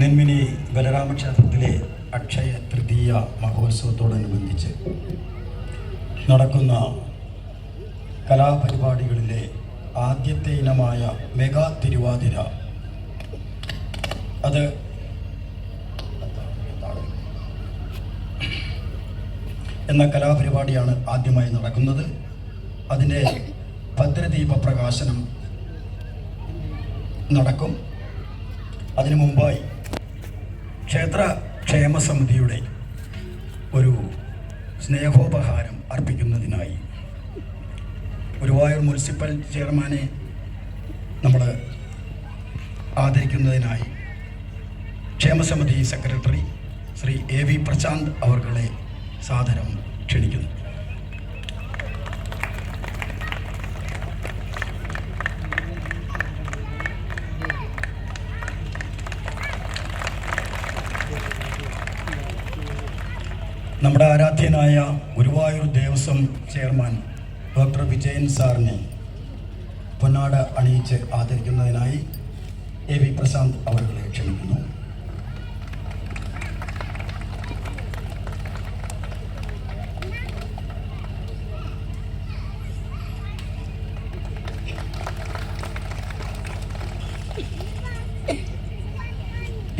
നെന്മിനി ബലരാമ ക്ഷേത്രത്തിലെ അക്ഷയ തൃതീയ മഹോത്സവത്തോടനുബന്ധിച്ച് നടക്കുന്ന കലാപരിപാടികളിലെ ആദ്യത്തെ ഇനമായ മെഗാ തിരുവാതിര. അത് എന്ന കലാപരിപാടിയാണ് ആദ്യമായി നടക്കുന്നത്. അതിന്റെ ഭദ്രദീപ പ്രകാശനം നടക്കും. അതിനു മുമ്പായി ക്ഷേത്ര ക്ഷേമ സമിതിയുടെ ഒരു സ്നേഹോപഹാരം അർപ്പിക്കുന്നതിനായി ഗുരുവായൂർ മുനിസിപ്പൽ ചെയർമാനെ നമ്മൾ ആദരിക്കുന്നതിനായി ക്ഷേമസമിതി secretary Shri A V Prashanth അവർകളെ സാദരം ക്ഷണിക്കുന്നു. നമ്മുടെ ആരാധ്യനായ ഗുരുവായൂർ ദേവസ്വം ചെയർമാൻ ഡോക്ടർ വിജയൻ സാറിനെ പൊന്നാട അണിയിച്ച് ആദരിക്കുന്നതിനായി എ വി പ്രശാന്ത് അവരുടെ ക്ഷണിക്കുന്നു.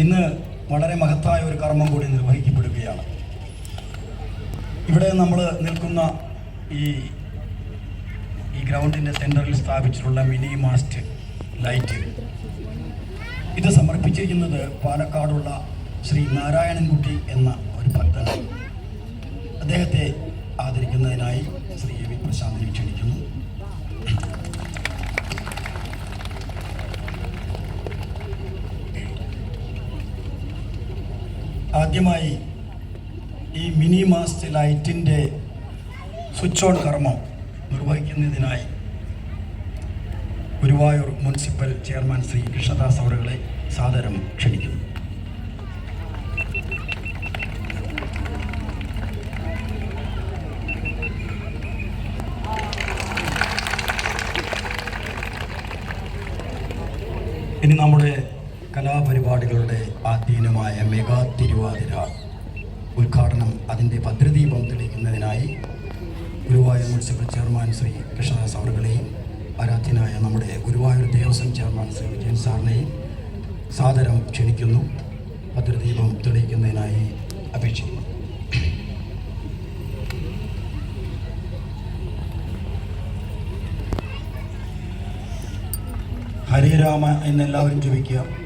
ഇന്ന് വളരെ മഹത്തായ ഒരു കർമ്മം കൂടി നിർവഹിക്കപ്പെടുകയാണ്. ഇവിടെ നമ്മൾ നിൽക്കുന്ന ഈ ഈ ഗ്രൗണ്ടിന്റെ സെന്ററിൽ സ്ഥാപിച്ചിട്ടുള്ള മിനി മാസ്റ്റ് ലൈറ്റ്. ഇത് സമർപ്പിച്ചിരിക്കുന്നത് പാലക്കാടുള്ള ശ്രീ നാരായണൻകുട്ടി എന്ന ഒരു ഭക്തനാണ് അദ്ദേഹത്തെ ആദരിക്കുന്നതിനായി ശ്രീ എ വി പ്രശാന്തിനെ ക്ഷണിക്കുന്നു. ആദ്യമായി ഈ മിനി മാസ്റ്റ് ലൈറ്റിന്റെ സ്വിച്ച് ഓൺ കർമ്മം നിർവഹിക്കുന്നതിനായി ഗുരുവായൂർ മുനിസിപ്പൽ ചെയർമാൻ ശ്രീ കൃഷ്ണദാസ് അവരുകളെ സാദരം ക്ഷണിക്കുന്നു. ഇനി നമ്മുടെ കലാപരിപാടികളുടെ ആധീനമായ മെഗാ തിരുവാതിര അതിന്റെ ഭദ്രദീപം തെളിയിക്കുന്നതിനായി ഗുരുവായൂർ മുനിസിപ്പൽ ചെയർമാൻ ശ്രീ കൃഷ്ണദാസ് അവരുടെയും ആരാധ്യനായ നമ്മുടെ ഗുരുവായൂർ ദേവസ്വം ചെയർമാൻ ശ്രീ വിജയൻ സാറിനെയും സാദരം ക്ഷണിക്കുന്നു. ഭദ്രദീപം തെളിയിക്കുന്നതിനായി അപേക്ഷിക്കുന്നു. ഹരേ രാമ എന്നെല്ലാവരും ജപിക്കുക.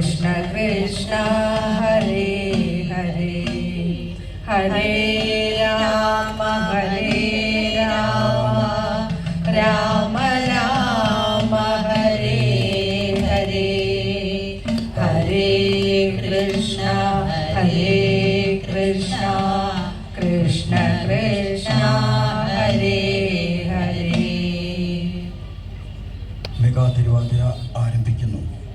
കൃഷ്ണ കൃഷ്ണ ഹരേ ഹരേ. ഹരേ രാമ ഹരേ രാമ. രാമ രാമ ഹരേ ഹരേ. ഹരേ കൃഷ്ണ ഹരേ കൃഷ്ണ. കൃഷ്ണ കൃഷ്ണ ഹരേ ഹരേ. മെഗാ തിരുവാതിര ആരംഭിക്കുന്നു.